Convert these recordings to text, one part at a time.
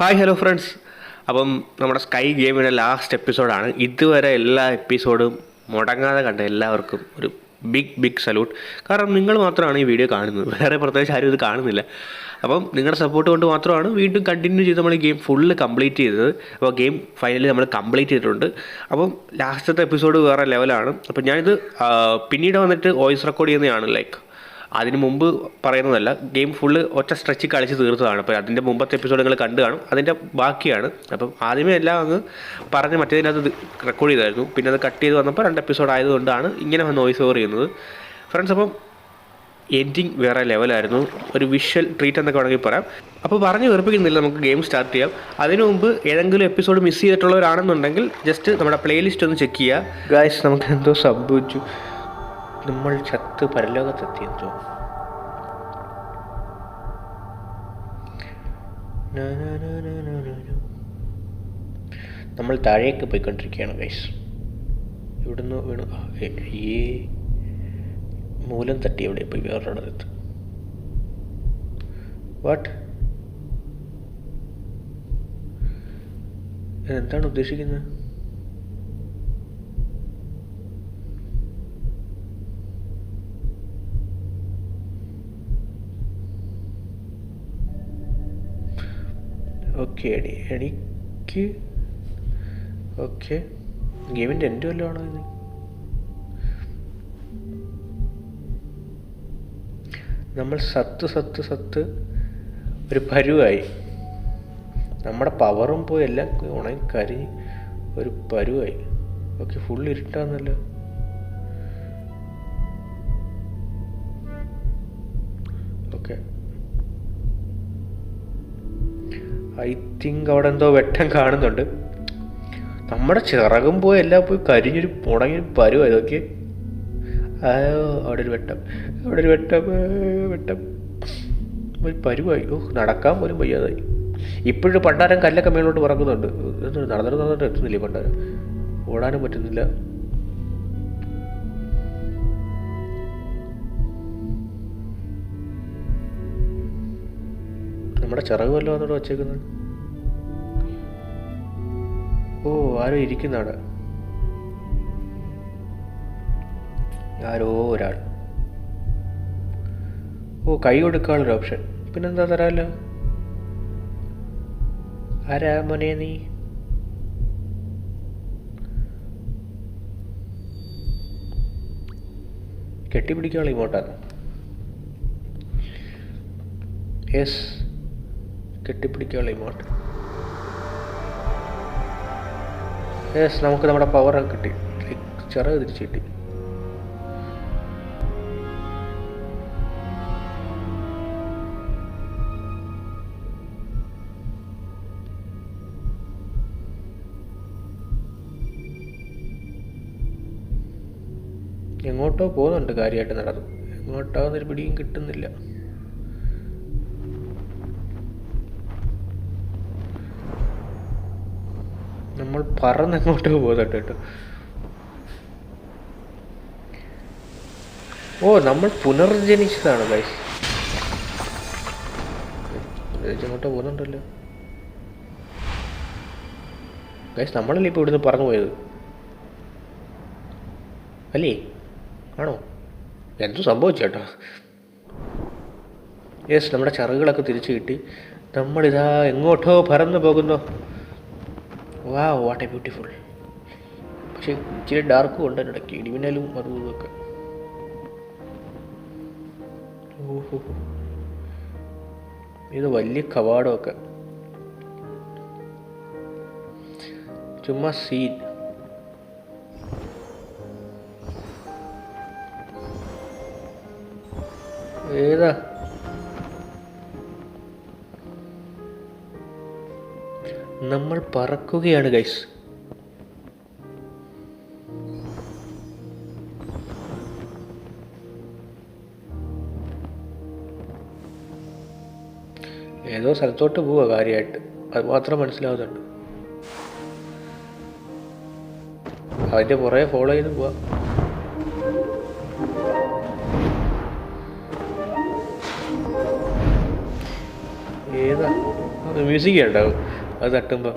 Hi hello friends അപ്പം നമ്മുടെ sky ഗെയിമിന്റെ ലാസ്റ്റ് എപ്പിസോഡാണ് ഇതുവരെ എല്ലാ എപ്പിസോഡും മുടങ്ങാതെ കണ്ട എല്ലാവർക്കും ഒരു ബിഗ് ബിഗ് സല്യൂട്ട് കാരണം നിങ്ങൾ മാത്രമാണ് ഈ വീഡിയോ കാണുന്നത്. വേറെ പ്രത്യേകിച്ച് ആരും ഇത് കാണുന്നില്ല. അപ്പം നിങ്ങളുടെ സപ്പോർട്ട് കൊണ്ട് മാത്രമാണ് വീണ്ടും കണ്ടിന്യൂ ചെയ്ത് നമ്മൾ ഈ ഗെയിം ഫുള്ള് കംപ്ലീറ്റ് ചെയ്തത്. അപ്പോൾ ഗെയിം ഫൈനലി നമ്മൾ കംപ്ലീറ്റ് ചെയ്തിട്ടുണ്ട്. അപ്പം ലാസ്റ്റത്തെ എപ്പിസോഡ് വേറെ ലെവലാണ് അപ്പം ഞാനിത് പിന്നീട് വന്നിട്ട് വോയിസ് റെക്കോർഡ് ചെയ്യുന്നതാണ് ലൈക്ക് അതിന് മുമ്പ് പറയുന്നതല്ല ഗെയിം ഫുള്ള് ഒറ്റ സ്ട്രെച്ച് കളിച്ച് തീർത്തതാണ്. അപ്പോൾ അതിന്റെ മുമ്പത്തെ എപ്പിസോഡ് നിങ്ങൾ കണ്ടു കാണും. അതിന്റെ ബാക്കിയാണ്. അപ്പം ആദ്യമേ എല്ലാം അങ്ങ് പറഞ്ഞ് മറ്റേതിനകത്ത് റെക്കോർഡ് ചെയ്തായിരുന്നു. പിന്നെ അത് കട്ട് ചെയ്ത് വന്നപ്പോൾ രണ്ട് എപ്പിസോഡ് ആയതുകൊണ്ടാണ് ഇങ്ങനെ നോയിസ് ഓവർ ചെയ്യുന്നത്. ഫ്രണ്ട്സ് അപ്പം എൻഡിങ് വേറെ ലെവലായിരുന്നു ഒരു വിഷ്വൽ ട്രീറ്റ് എന്നൊക്കെ വേണമെങ്കിൽ പറയാം. അപ്പോൾ പറഞ്ഞു വെറുപ്പിക്കുന്നില്ല നമുക്ക് ഗെയിം സ്റ്റാർട്ട് ചെയ്യാം. അതിനു മുമ്പ് ഏതെങ്കിലും എപ്പിസോഡ് മിസ് ചെയ്തിട്ടുള്ളവരാണെന്നുണ്ടെങ്കിൽ ജസ്റ്റ് നമ്മുടെ പ്ലേലിസ്റ്റ് ഒന്ന് ചെക്ക് ചെയ്യുക. ഗായ്സ് നമുക്ക് എന്തോ സംഭവിച്ചു. നമ്മൾ ചത്ത് നാ. നമ്മൾ താഴേക്ക് പോയിക്കൊണ്ടിരിക്കുകയാണ് ഗൈസ് ഇവിടുന്ന് വീണു. ഈ മൂലം തട്ടി എവിടെ പോയി? വേറൊരിടത്ത് വാട്ട് എന്താണ് ഉദ്ദേശിക്കുന്നത്? ഓക്കെ എടി എനിക്ക് ഓക്കെ ഗെയിമിന്റെ എന്റെ വല്ലതാണോ ഇത്? നമ്മൾ സത്ത് സത്ത് സത്ത് ഒരു പരുവായി. നമ്മുടെ പവറും പോയി എല്ലാം ഉണങ്ങി കരിഞ്ഞ് ഒരു പരുവായി. ഓക്കെ ഫുൾ ഇരുട്ടാന്നല്ലോ. ഓക്കെ ഐ തിങ്ക് അവിടെ എന്തോ വെട്ടം കാണുന്നുണ്ട്. നമ്മുടെ ചിറകും പോയി എല്ലാം പോയി കരിഞ്ഞൊരു മുടങ്ങി പരുവ ഇതൊക്കെ. അവിടെ ഒരു വെട്ടം. അവിടെ ഒരു വെട്ടം വെട്ടം. ഒരു പരുവായി. ഓ നടക്കാൻ പോലും വയ്യാതായി. ഇപ്പോഴും പണ്ടാരം കല്ലൊക്കെ മേലോട്ട് പറക്കുന്നുണ്ട്. നടന്നിട്ട് നടന്നിട്ട് എത്തുന്നില്ലേ പണ്ടാരം? ഓടാനും പറ്റുന്നില്ല. നമ്മുടെ ചിറക് വല്ലതും വന്നോട് വച്ചേക്കുന്നത് ഓ ആരോ ഇരിക്കുന്നവിടെ ആരോ ഒരാൾ. ഓ കൈ കൊടുക്കാനുള്ളൊരു ഓപ്ഷൻ. പിന്നെന്താ തരാമല്ലോ ആരാ മോനെ നീ? കെട്ടിപ്പിടിക്കാനുള്ള ഇങ്ങോട്ടാണ് യെസ്. കെട്ടിപ്പിടിക്കാനുള്ള ഇമോട്ട് യെസ് നമുക്ക് നമ്മുടെ പവറൊക്കെ കിട്ടി. ചിറക് തിരിച്ച് കിട്ടി എങ്ങോട്ടോ പോകുന്നുണ്ട് കാര്യമായിട്ട് നടന്നു. എങ്ങോട്ടാവുന്നൊരു പിടിയും കിട്ടുന്നില്ല. നമ്മൾ പറന്ന് എങ്ങോട്ടോ പോകുന്നുണ്ട് കേട്ടോ. ഓ നമ്മൾ പുനർജനിച്ചതാണ് ഗൈസ് എങ്ങോട്ടോ പോകുന്നുണ്ടല്ലോ. ഗൈസ് നമ്മളല്ലേ ഇപ്പോൾ ഇവിടുന്ന് പറന്നു പോയത്? അല്ലേ? ആണോ? എന്തോ സംഭവിച്ചേട്ടോ യെസ് നമ്മുടെ ചറുകളൊക്കെ തിരിച്ചു കിട്ടി. നമ്മളിതാ എങ്ങോട്ടോ പറന്നു പോകുന്നു. വാ വാട്ട് എ ബ്യൂട്ടിഫുൾ പക്ഷെ ഇച്ചിരി ഡാർക്കും ഉണ്ട് ഇടയ്ക്ക് ഇടിമിന്നലും ഇതൊക്കെ ഓഹോ. ഇത് വലിയ കവാടമൊക്കെ ചുമ്മാ സീൻ ഏതാ? നമ്മൾ പറക്കുകയാണ് ഗൈസ് ഏതോ സ്ഥലത്തോട്ട് പോവുക കാര്യമായിട്ട് അത് മാത്രം മനസ്സിലാവുന്നുണ്ട്. അതിന്റെ പുറകെ ഫോളോ ചെയ്ത് പോവാ. ഏതാ? മ്യൂസിക് ഉണ്ടാവും അത് തട്ടുമ്പോൾ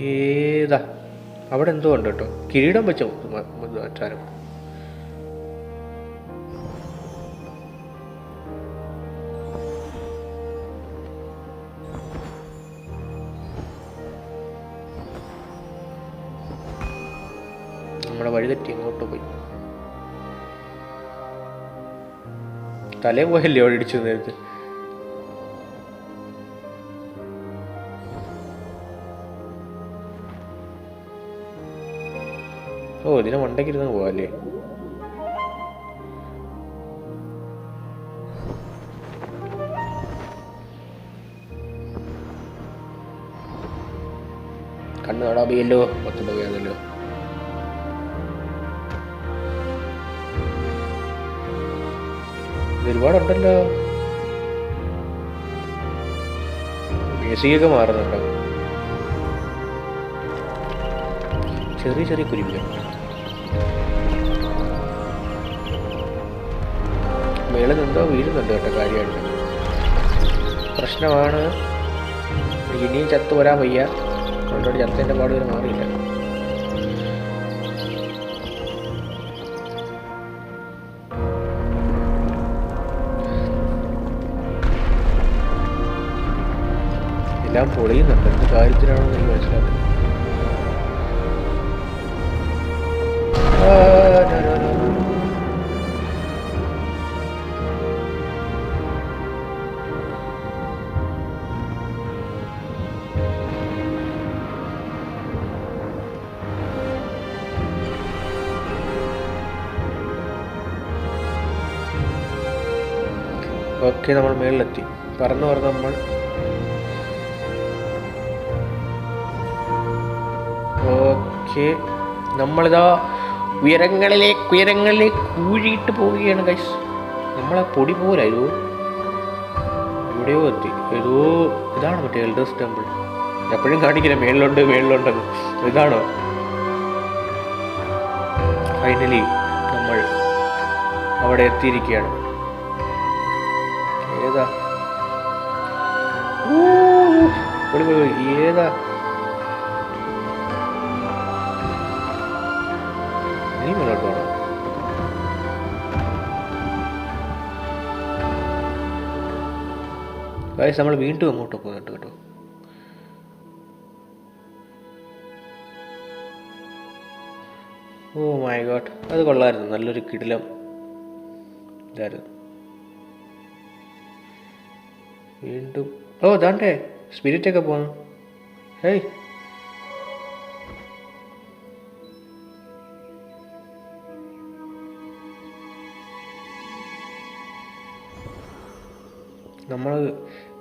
ഏതാ? അവിടെ എന്തോ ഉണ്ട് കേട്ടോ. കിരീടം വെച്ചോ? അച്ചാരം നമ്മുടെ വഴിതെറ്റി അങ്ങോട്ട് പോയി. തലേ പോയല്ലേ അവിടെ ഇടിച്ചു നേരത്തെ ഓ ഇതിനെ മണ്ടയ്ക്ക് ഇരുന്ന് പോവാല്ലേ കണ്ണു കാണാൻ പോയല്ലോ പത്ത് പോയാന്നല്ലോ ഒരുപാടുണ്ടല്ലോ. മ്യൂസിക്കൊക്കെ മാറുന്നുണ്ടോ? ചെറിയ ചെറിയ കുരുവികൾ. മേളിൽ നിന്നോ വീഴുന്നുണ്ട് കേട്ടോ കാര്യമായിട്ട്? പ്രശ്നമാണ്. ഇനിയും ചത്തു വരാൻ വയ്യ. അതുകൊണ്ട് ചത്തതിന്റെ പാട് വരെ മാറിയില്ല. എല്ലാം പൊളിയുന്നുണ്ട് എന്ത് കാര്യത്തിലാണോ എനിക്ക് മനസ്സിലാക്കുന്നത്. ഓക്കെ നമ്മൾ മേളിലെത്തി പറന്ന് പറഞ്ഞ് നമ്മൾ ഓക്കെ നമ്മളിതാ ഉയരങ്ങളിലേക്ക് ഉയരങ്ങളിലേക്ക് കൂഴിയിട്ട് പോവുകയാണ് ഗൈസ് നമ്മളെ പൊടി പോലെ ഏതോ എവിടെയോ എത്തി. ഏതോ ഇതാണ് മറ്റേ എൽഡേഴ്സ് ടെമ്പിൾ എപ്പോഴും കാണിക്കില്ല മേളിലുണ്ട് മേളിലുണ്ടെന്ന്. ഇതാണോ? ഫൈനലി നമ്മൾ അവിടെ എത്തിയിരിക്കുകയാണ്. ഏതാ. ഏതാ? ഗൈസ് നമ്മൾ വീണ്ടും അങ്ങോട്ട് പോയിട്ട് കേട്ടോ. ഓ മൈ ഗോഡ് അത് കൊള്ളായിരുന്നു. നല്ലൊരു കിടിലം ഇതായിരുന്നു. വീണ്ടും ഓ ദാണ്ടേ സ്പിരിറ്റ് ഒക്കെ പോകുന്നു ഹേയ് നമ്മൾ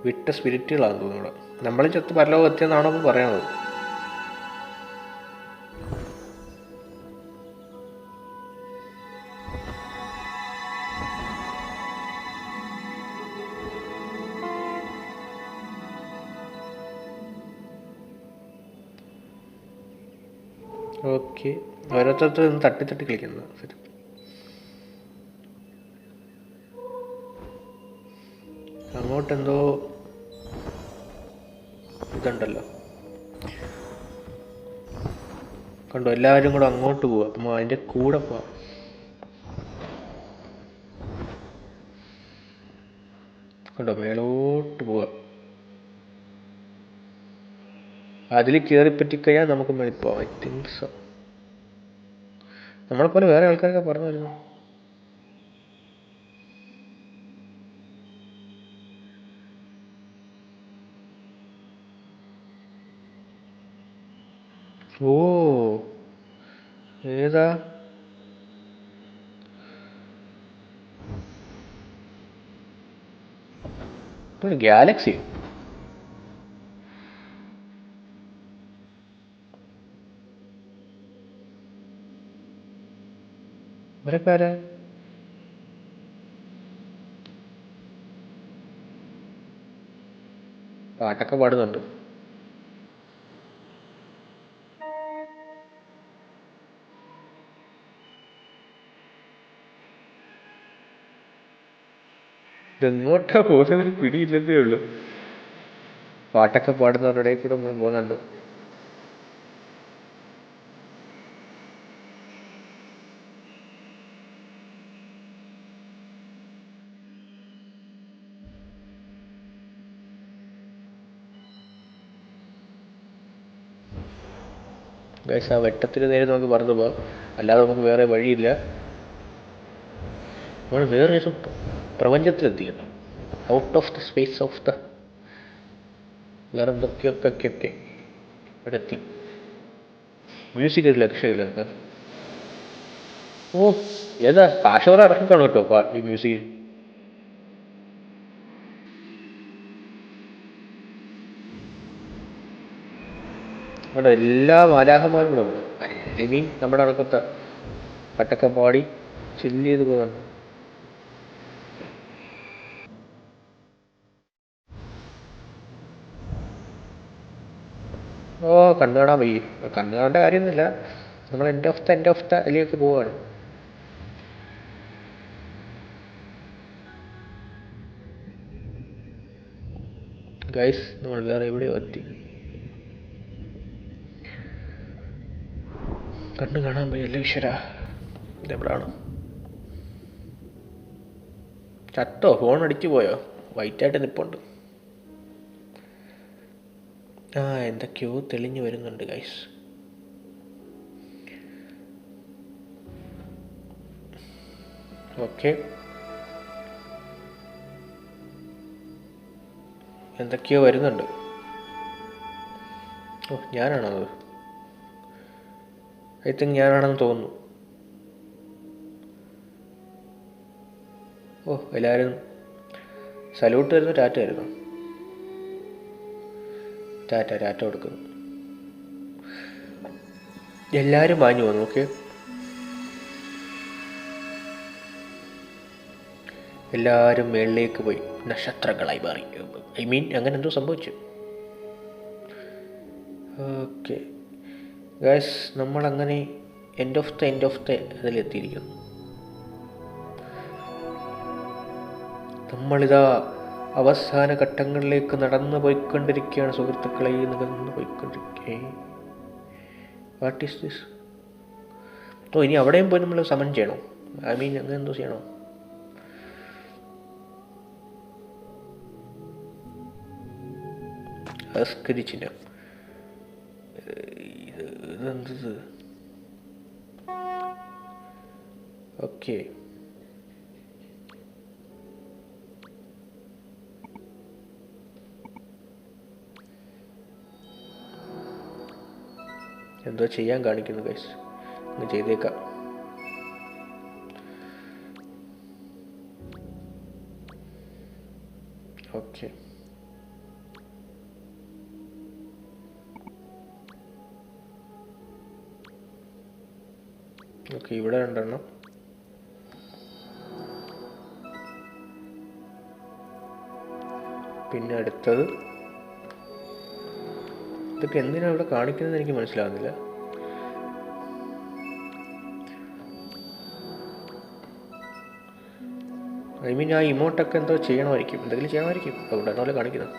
വിട്ട സ്പിരിറ്റുകളാണ് തോന്നുന്നു ഇവിടെ നമ്മളും ചത്ത് പരലോകം എത്തിയെന്നാണ് ഇപ്പോൾ പറയണത് ഓക്കെ. ഓരോരുത്തർക്ക് നിന്ന് തട്ടി തട്ടി കളിക്കുന്നു ശരി. അങ്ങോട്ടെന്തോ ഇതുണ്ടല്ലോ. കണ്ടോ എല്ലാവരും കൂടെ അങ്ങോട്ട് പോവാ. അപ്പം അതിന്റെ കൂടെ പോവാം. കണ്ടോ മേലോട്ട് പോവാം. അതിൽ കയറി പറ്റിക്കഴിഞ്ഞാൽ നമുക്ക് മേളിൽ പോവാം. I think so. നമ്മളെ പോലെ വേറെ ആൾക്കാരൊക്കെ പറഞ്ഞു വരുന്നു ഓ ഏതാ? ഗാലക്സി ഇവരൊക്കെ ആരാ? പാട്ടൊക്കെ പാടുന്നുണ്ട്? ഇതെങ്ങോട്ടാ പോകുന്ന പിടിയില്ലേ ഉള്ളൂ. പാട്ടൊക്കെ പാടുന്നവരുടെ കൂടെ നമ്മൾ പോകുന്നുണ്ട്. ഗൈസ് ആ വെട്ടത്തിന് നേരെ നമുക്ക് പറഞ്ഞു പോകാം. അല്ലാതെ നമുക്ക് വേറെ വഴിയില്ല. നമ്മൾ വേറെ ഒരു പ്രപഞ്ചത്തിലെത്തിക്കണം out of the space of the വേറെ എന്തൊക്കെയൊക്കെ ഇവിടെ എത്തി? മ്യൂസിക് ഒരു ലക്ഷ്യമില്ല. നിങ്ങൾക്ക് ഓ ഏതാ? കാശോറ ഇറക്കിക്കാണോ കേട്ടോ പാ- ഈ മ്യൂസിക് ഇവിടെ എല്ലാ മാലാഹന്മാരും ഇവിടെ ഇനി നമ്മുടെ അടുക്കത്തെ പട്ടൊക്കെ പാടി ചില്ല് ചെയ്ത് പോകുന്നുണ്ട് ഓ കണ്ണു കാണാൻ വയ്യ കണ്ണു കാണേണ്ട കാര്യമൊന്നുമില്ല. നമ്മൾ end of the end of the അതിലേക്ക് പോവാണ്. ഗൈസ് നമ്മൾ വേറെ എവിടെയോ എത്തി. കണ്ണു കാണാൻ വയ്യല്ലോ ഈശ്വര? ഇതെവിടാണ് ചത്തോ? ഫോൺ അടിച്ചു പോയോ? വൈറ്റായിട്ട് നിപ്പുണ്ട്. ആ എന്തൊക്കെയോ തെളിഞ്ഞു വരുന്നുണ്ട് ഗൈസ് ഓക്കെ എന്തൊക്കെയോ വരുന്നുണ്ട്. ഓ ഞാനാണത് ഐ തിങ്ക് ഞാനാണെന്ന് തോന്നുന്നു. ഓ എല്ലാവരും സല്യൂട്ട് വരുന്നു ടാറ്റ വരുന്നു ടാറ്റ ടാറ്റ കൊടുക്കുന്നു. എല്ലാവരും മാഞ്ഞു വന്നു ഓക്കെ എല്ലാവരും മേളിലേക്ക് പോയി. നക്ഷത്രങ്ങളായി മാറി. ഐ മീൻ അങ്ങനെ എന്തോ സംഭവിച്ചു. ഓക്കെ ഗായ്സ് നമ്മളങ്ങനെ end of the end of the അതിലെത്തിയിരിക്കുന്നു. നമ്മളിതാ അവസാന ഘട്ടങ്ങളിലേക്ക് നടന്നു പോയിക്കൊണ്ടിരിക്കുകയാണ് സുഹൃത്തുക്കളെ നടന്നു പോയിക്കൊണ്ടിരിക്കേ. വാട്ട് ഈസ് ദിസ് ഓ ഇനി അവിടെയും പോയി നമ്മൾ സമൻ ചെയ്യണോ? ഐ മീൻ അങ്ങനെ എന്തോ ചെയ്യണോ? ഇതെന്തത് ഓക്കെ എന്തോ ചെയ്യാൻ കാണിക്കുന്നു ഗൈസ് അങ്ങ് ചെയ്തേക്കാം. ഓക്കെ ഓക്കെ ഇവിടെ രണ്ടെണ്ണം. പിന്നെ അടുത്തത് ഇതൊക്കെ എന്തിനാണ് ഇവിടെ കാണിക്കുന്നത് എനിക്ക് മനസ്സിലാകുന്നില്ല ഐ മീൻ ആ ഇമോട്ടൊക്കെ എന്തോ ചെയ്യണമായിരിക്കും. എന്തെങ്കിലും ചെയ്യണമായിരിക്കും. അതുകൊണ്ടാണ് പോലെ കാണിക്കുന്നത്.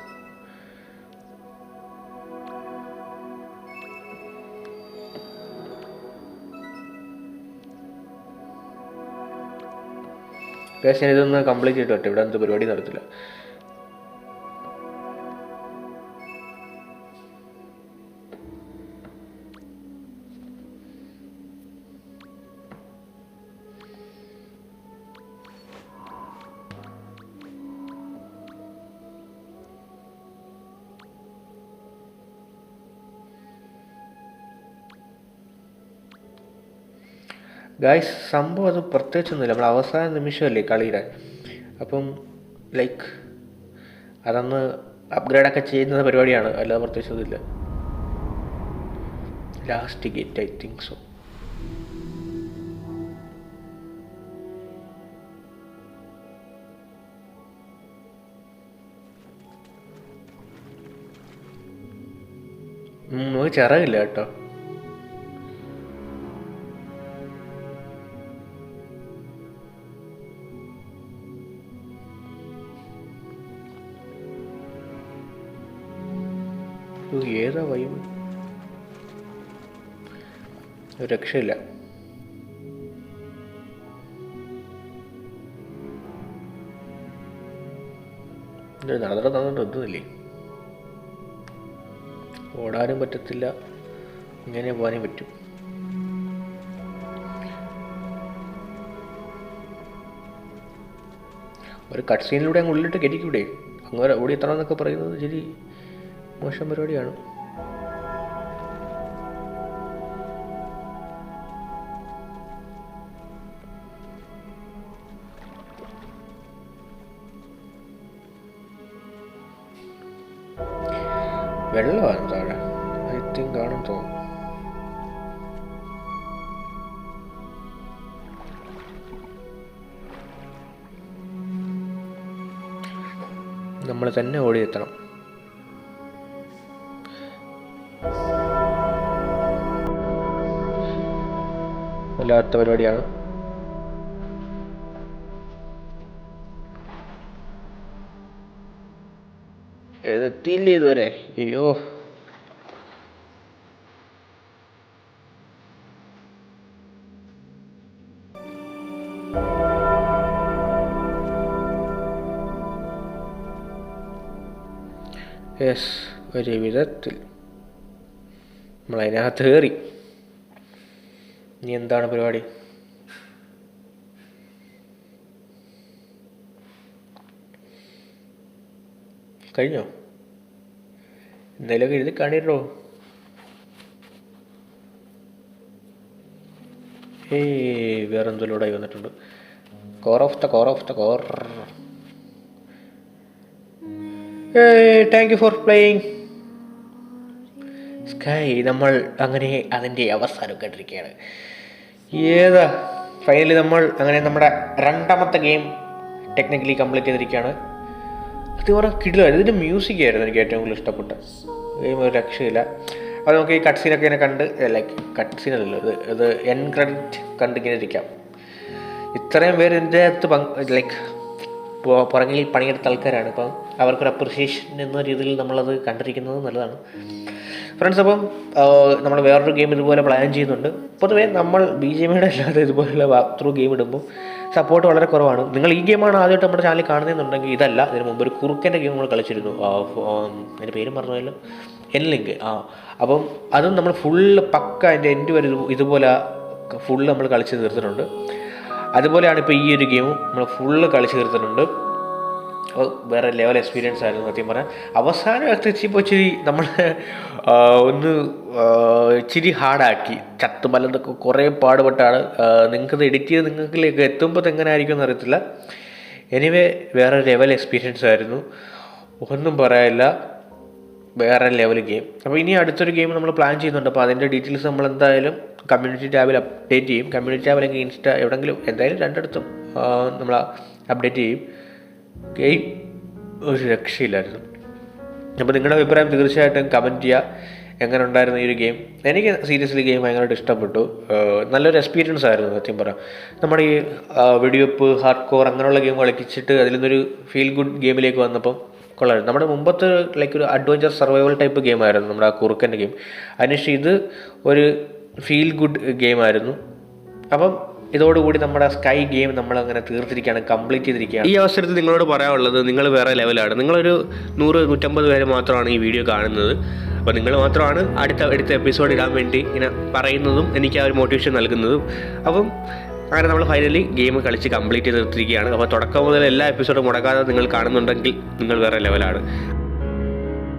പക്ഷേ ഇതൊന്ന് കംപ്ലീറ്റ് ചെയ്തിട്ട് ഇവിടെ എന്ത് പരിപാടി നടത്തില്ല. ഗായ്സ് സംഭവം അത് പ്രത്യേകിച്ചൊന്നുമില്ല. നമ്മൾ അവസാന നിമിഷമല്ലേ കളിയുടെ അപ്പം ലൈക്ക് അതൊന്ന് അപ്ഗ്രേഡൊക്കെ ചെയ്യുന്ന പരിപാടിയാണ്. അല്ലാതെ പ്രത്യേകിച്ചൊന്നുമില്ല last gate I think so ചിറകില്ല കേട്ടോ. ഏതാ വൈബ്? രക്ഷയില്ല. നടന്നിട്ട് നടന്നിട്ട് എത്തുന്നില്ലേ ഓടാനും പറ്റത്തില്ല. ഇങ്ങനെ പോകാനും പറ്റും. ഒരു കട്ട് സീനിലൂടെ അങ്ങ് ഉള്ളിലിട്ട് കയറ്റിക്കൂടെ അങ്ങനെ ഓടി എത്തണം എന്നൊക്കെ പറയുന്നത് ശരി. മോശം പരിപാടിയാണ്. വെള്ളമാണ് താഴെ. ഐ തിങ്ക് കാണും തോന്നുന്നു. നമ്മൾ തന്നെ ഓടിയെത്തണം. വല്ലാത്ത പരിപാടിയാണ്. എത്തിയില്ല ഇതുവരെ? അയ്യോ. യെസ് ഒരു വിധത്തിൽ നമ്മളതിനകത്ത് കയറി ഇനി എന്താണ് പരിപാടി? കഴിഞ്ഞോ? എന്തെങ്കിലുമൊക്കെ എഴുതി കാണിട്ടോ ഏയ് വേറെ എന്തെങ്കിലും വന്നിട്ടുണ്ട്. Core of the core of the core thank you for playing sky നമ്മൾ അങ്ങനെ അതിന്റെ അവസാനം കേട്ടിരിക്കുകയാണ്. ഏതാ? ഫൈനലി നമ്മൾ അങ്ങനെ നമ്മുടെ രണ്ടാമത്തെ ഗെയിം ടെക്നിക്കലി കംപ്ലീറ്റ് ചെയ്തിരിക്കുകയാണ്. അത് പറഞ്ഞാൽ കിടിലായിരുന്നു ഇതിന്റെ മ്യൂസിക് ആയിരുന്നു എനിക്ക് ഏറ്റവും കൂടുതൽ ഇഷ്ടപ്പെട്ട ഗെയിം ഒരു രക്ഷയില്ല. അപ്പോൾ നമുക്ക് ഈ കട്ട് സീനൊക്കെ ഇങ്ങനെ കണ്ട് ലൈക്ക് കട്ട് സീനല്ലോ ഇത് ഇത് എൻ ക്രെഡിറ്റ് കണ്ട് ഇങ്ങനെ ഇരിക്കാം. ഇത്രയും പേര് എന്റെ അകത്ത് ലൈക്ക് പുറകിൽ പണിയെടുത്ത ആൾക്കാരാണ്. അപ്പം അവർക്കൊരു അപ്രിസിയേഷൻ എന്ന രീതിയിൽ നമ്മളത് കണ്ടിരിക്കുന്നത് നല്ലതാണ്. ഫ്രണ്ട്സ് അപ്പം നമ്മൾ വേറൊരു ഗെയിം ഇതുപോലെ പ്ലാൻ ചെയ്യുന്നുണ്ട്. പൊതുവേ നമ്മൾ ബി ജെ മിയുടെ അല്ലാതെ ഇതുപോലുള്ള വാക്ക് ത്രൂ ഗെയിം ഇടുമ്പോൾ സപ്പോർട്ട് വളരെ കുറവാണ്. നിങ്ങൾ ഈ ഗെയിമാണ് ആദ്യമായിട്ട് നമ്മുടെ ചാനലിൽ കാണുന്നതെന്നുണ്ടെങ്കിൽ ഇതല്ല. ഇതിന് മുമ്പ് ഒരു കുറുക്കന്റെ ഗെയിം നമ്മൾ കളിച്ചിരുന്നു. എന്റെ പേരും പറഞ്ഞല്ലോ എൻ ലിങ്ക് ആ അപ്പം അതും നമ്മൾ ഫുള്ള് പക്ക അതിന്റെ എൻഡ് വരെ ഇതുപോലെ ഫുള്ള് നമ്മൾ കളിച്ച് തീർത്തിട്ടുണ്ട്. അതുപോലെയാണ് ഇപ്പോൾ ഈ ഒരു ഗെയിമും നമ്മൾ ഫുള്ള് കളിച്ച് തീർത്തിട്ടുണ്ട്. വേറെ ലെവൽ എക്സ്പീരിയൻസ് ആയിരുന്നു സത്യം പറഞ്ഞാൽ അവസാനം എത്തിച്ചപ്പോൾ ഇച്ചിരി നമ്മൾ ഒന്ന് ഇച്ചിരി ഹാർഡാക്കി ചത്തുമല്ലെന്നൊക്കെ കുറേ പാടുപെട്ടാണ്. നിങ്ങൾക്കത് എഡിറ്റ് ചെയ്ത് നിങ്ങൾക്കിലേക്ക് എത്തുമ്പോൾ എങ്ങനെ ആയിരിക്കും എന്ന് അറിയത്തില്ല. എനിവേ വേറെ ലെവൽ എക്സ്പീരിയൻസ് ആയിരുന്നു. ഒന്നും പറയാനില്ല. വേറെ ലെവൽ ഗെയിം അപ്പോൾ ഇനി അടുത്തൊരു ഗെയിം നമ്മൾ പ്ലാൻ ചെയ്യുന്നുണ്ട്. അപ്പോൾ അതിന്റെ ഡീറ്റെയിൽസ് നമ്മൾ എന്തായാലും കമ്മ്യൂണിറ്റി ടാബിൽ അപ്ഡേറ്റ് ചെയ്യും. കമ്മ്യൂണിറ്റി ടാബ് അല്ലെങ്കിൽ ഇൻസ്റ്റ എവിടെയെങ്കിലും എന്തായാലും രണ്ടിടത്തും നമ്മൾ അപ്ഡേറ്റ് ചെയ്യും. ഗെയിം ഒരു രക്ഷയില്ലായിരുന്നു. അപ്പോൾ നിങ്ങളുടെ അഭിപ്രായം തീർച്ചയായിട്ടും കമന്റ് ചെയ്യുക എങ്ങനെ ഉണ്ടായിരുന്നു ഈ ഒരു ഗെയിം എനിക്ക് സീരിയസ്ലി ഗെയിം ഭയങ്കരമായിട്ട് ഇഷ്ടപ്പെട്ടു. നല്ലൊരു എക്സ്പീരിയൻസ് ആയിരുന്നു സത്യം പറയാം. നമ്മുടെ ഈ വെടിവെപ്പ് ഹാർഡ് കോർ അങ്ങനെയുള്ള ഗെയിം കളിച്ചിട്ട് അതിൽ നിന്നൊരു ഫീൽ ഗുഡ് ഗെയിമിലേക്ക് വന്നപ്പം കൊള്ളായിരുന്നു നമ്മുടെ മുമ്പത്തെ ലൈക്ക് ഒരു അഡ്വഞ്ചർ സർവൈവൽ ടൈപ്പ് ഗെയിം ആയിരുന്നു നമ്മുടെ ആ കുറുക്കന്റെ ഗെയിം അതിനുശേഷം ഇത് ഒരു ഫീൽ ഗുഡ് ഗെയിം ആയിരുന്നു. അപ്പം ഇതോടുകൂടി നമ്മുടെ സ്കൈ ഗെയിം നമ്മൾ അങ്ങനെ തീർത്തിരിക്കുകയാണ് കംപ്ലീറ്റ് ചെയ്തിരിക്കുകയാണ്. ഈ അവസരത്തിൽ നിങ്ങളോട് പറയാനുള്ളത് നിങ്ങൾ വേറെ ലെവലാണ് നിങ്ങളൊരു നൂറ് നൂറ്റമ്പത് പേര് മാത്രമാണ് ഈ വീഡിയോ കാണുന്നത്. അപ്പോൾ നിങ്ങൾ മാത്രമാണ് അടുത്ത അടുത്ത എപ്പിസോഡ് ഇടാൻ വേണ്ടി ഇങ്ങനെ പറയുന്നതും എനിക്ക് ആ ഒരു മോട്ടിവേഷൻ നൽകുന്നതും. അപ്പം അങ്ങനെ നമ്മൾ ഫൈനലി ഗെയിം കളിച്ച് കംപ്ലീറ്റ് ചെയ്ത് തീർത്തിരിക്കുകയാണ്. അപ്പോൾ തുടക്കം മുതൽ എല്ലാ എപ്പിസോഡും മുടക്കാതെ നിങ്ങൾ കാണുന്നുണ്ടെങ്കിൽ നിങ്ങൾ വേറെ ലെവലാണ്